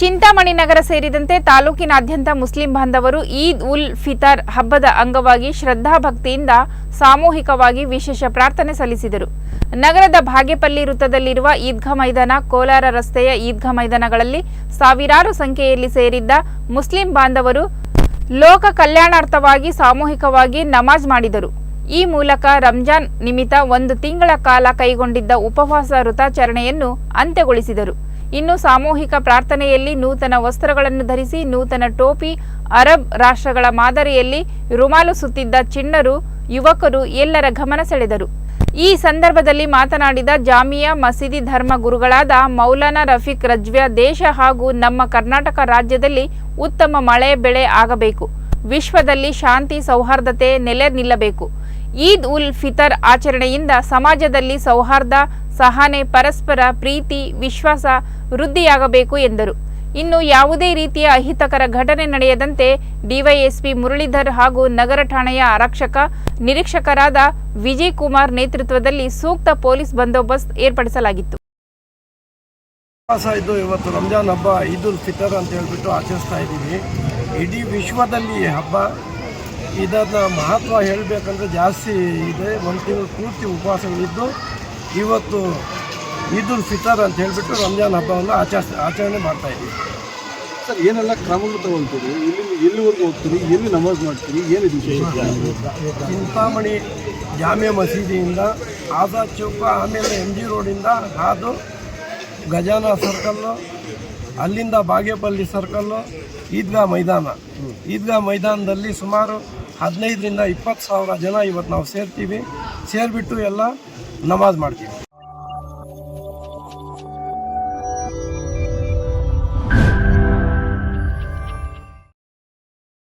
ಚಿಂತಾಮಣಿ ನಗರ ಸೇರಿದಂತೆ ತಾಲೂಕಿನಾದ್ಯಂತ ಮುಸ್ಲಿಂ ಬಾಂಧವರು ಈದ್ ಉಲ್ ಫಿತರ್ ಹಬ್ಬದ ಅಂಗವಾಗಿ ಶ್ರದ್ಧಾಭಕ್ತಿಯಿಂದ ಸಾಮೂಹಿಕವಾಗಿ ವಿಶೇಷ ಪ್ರಾರ್ಥನೆ ಸಲ್ಲಿಸಿದರು. ನಗರದ ಭಾಗೇಪಲ್ಲಿ ವೃತ್ತದಲ್ಲಿರುವ ಈದ್ಗಾ ಮೈದಾನ, ಕೋಲಾರ ರಸ್ತೆಯ ಈದ್ಗಾ ಮೈದಾನಗಳಲ್ಲಿ ಸಾವಿರಾರು ಸಂಖ್ಯೆಯಲ್ಲಿ ಸೇರಿದ್ದ ಮುಸ್ಲಿಂ ಬಾಂಧವರು ಲೋಕ ಕಲ್ಯಾಣಾರ್ಥವಾಗಿ ಸಾಮೂಹಿಕವಾಗಿ ನಮಾಜ್ ಮಾಡಿದರು. ಈ ಮೂಲಕ ರಂಜಾನ್ ನಿಮಿತ್ತ ಒಂದು ತಿಂಗಳ ಕಾಲ ಕೈಗೊಂಡಿದ್ದ ಉಪವಾಸ ವೃತಾಚರಣೆಯನ್ನು ಅಂತ್ಯಗೊಳಿಸಿದರು. ಇನ್ನು ಸಾಮೂಹಿಕ ಪ್ರಾರ್ಥನೆಯಲ್ಲಿ ನೂತನ ವಸ್ತ್ರಗಳನ್ನು ಧರಿಸಿ ನೂತನ ಟೋಪಿ, ಅರಬ್ ರಾಷ್ಟ್ರಗಳ ಮಾದರಿಯಲ್ಲಿ ರುಮಾಲು ಸುತ್ತಿದ್ದ ಚಿಣ್ಣರು, ಯುವಕರು ಎಲ್ಲರ ಗಮನ ಸೆಳೆದರು. ಈ ಸಂದರ್ಭದಲ್ಲಿ ಮಾತನಾಡಿದ ಜಾಮಿಯಾ ಮಸೀದಿ ಧರ್ಮ ಗುರುಗಳಾದ ಮೌಲಾನಾ ರಫೀಕ್ ರಜ್ವ್ಯ, ದೇಶ ಹಾಗೂ ನಮ್ಮ ಕರ್ನಾಟಕ ರಾಜ್ಯದಲ್ಲಿ ಉತ್ತಮ ಮಳೆ ಬೆಳೆ ಆಗಬೇಕು. ವಿಶ್ವದಲ್ಲಿ ಶಾಂತಿ ಸೌಹಾರ್ದತೆ ನೆಲೆ ನಿಲ್ಲಬೇಕು. ಈದ್ ಉಲ್ ಫಿತರ್ ಆಚರಣೆಯಿಂದ ಸಮಾಜದಲ್ಲಿ ಸೌಹಾರ್ದ, ಸಹನೆ, ಪರಸ್ಪರ ಪ್ರೀತಿ, ವಿಶ್ವಾಸ ವೃದ್ಧಿಯಾಗಬೇಕು ಎಂದರು. ಇನ್ನು ಯಾವುದೇ ರೀತಿಯ ಅಹಿತಕರ ಘಟನೆ ನಡೆಯದಂತೆ ಡಿವೈಎಸ್ಪಿ ಮುರಳೀಧರ್ ಹಾಗೂ ನಗರ ಠಾಣೆಯ ಆರಕ್ಷಕ ನಿರೀಕ್ಷಕರಾದ ವಿಜಯ್ ಕುಮಾರ್ ನೇತೃತ್ವದಲ್ಲಿ ಸೂಕ್ತ ಪೊಲೀಸ್ ಬಂದೋಬಸ್ತ್ ಏರ್ಪಡಿಸಲಾಗಿತ್ತು. ಇದು ಇವತ್ತು ರಂಜಾನ್ ಹಬ್ಬ, ಈದ್ ಉಲ್ ಫಿತರ್ ಅಂತ ಹೇಳ್ಬಿಟ್ಟು ಆಚರಿಸ್ತಾ ಇದ್ದೀವಿ. ಇಡೀ ವಿಶ್ವದಲ್ಲಿ ಹಬ್ಬ. ಇದನ್ನ ಮಹತ್ವ ಹೇಳಬೇಕಂದ್ರೆ ಜಾಸ್ತಿ ಇದೆ. ಒಂದು ತಿಂಗಳು ಪೂರ್ತಿ ಉಪವಾಸಗಳಿದ್ದು ಇವತ್ತು ಈದ್ ಉಲ್ ಫಿತರ್ ಅಂತ ಹೇಳಿಬಿಟ್ಟು ರಂಜಾನ್ ಹಬ್ಬವನ್ನು ಆಚರಿಸ್ ಆಚರಣೆ ಮಾಡ್ತಾ ಇದ್ದೀವಿ. ಸರ್ ಏನೆಲ್ಲ ಕ್ರಮಗಳು ತಗೊಳ್ತೀರಿ? ಇಲ್ಲಿ ಎಲ್ಲಿವರೆಗೂ ಹೋಗ್ತೀರಿ? ಎಲ್ಲಿ ನಮಾಜ್ ಮಾಡ್ತೀರಿ? ಏನು ಚಿಂತಾಮಣಿ ಜಾಮಿಯಾ ಮಸೀದಿಯಿಂದ ಆಜಾದ್ ಚೌಕ ಆಮೇಲೆ ಎಂ ಜಿ ರೋಡಿಂದ ಹಾದು ಗಜಾನ ಸರ್ಕಲ್ಲು ಅಲ್ಲಿಂದ ಬಾಗೇಪಲ್ಲಿ ಸರ್ಕಲ್ಲು ಈದ್ಗಾ ಮೈದಾನ. ಈದ್ಗಾ ಮೈದಾನದಲ್ಲಿ ಸುಮಾರು ಹದಿನೈದರಿಂದ ಇಪ್ಪತ್ತು ಸಾವಿರ ಜನ ಇವತ್ತು ನಾವು ಸೇರ್ತೀವಿ. ಸೇರಿಬಿಟ್ಟು ಎಲ್ಲ ನಮಾಜ್ ಮಾಡ್ತೀವಿ.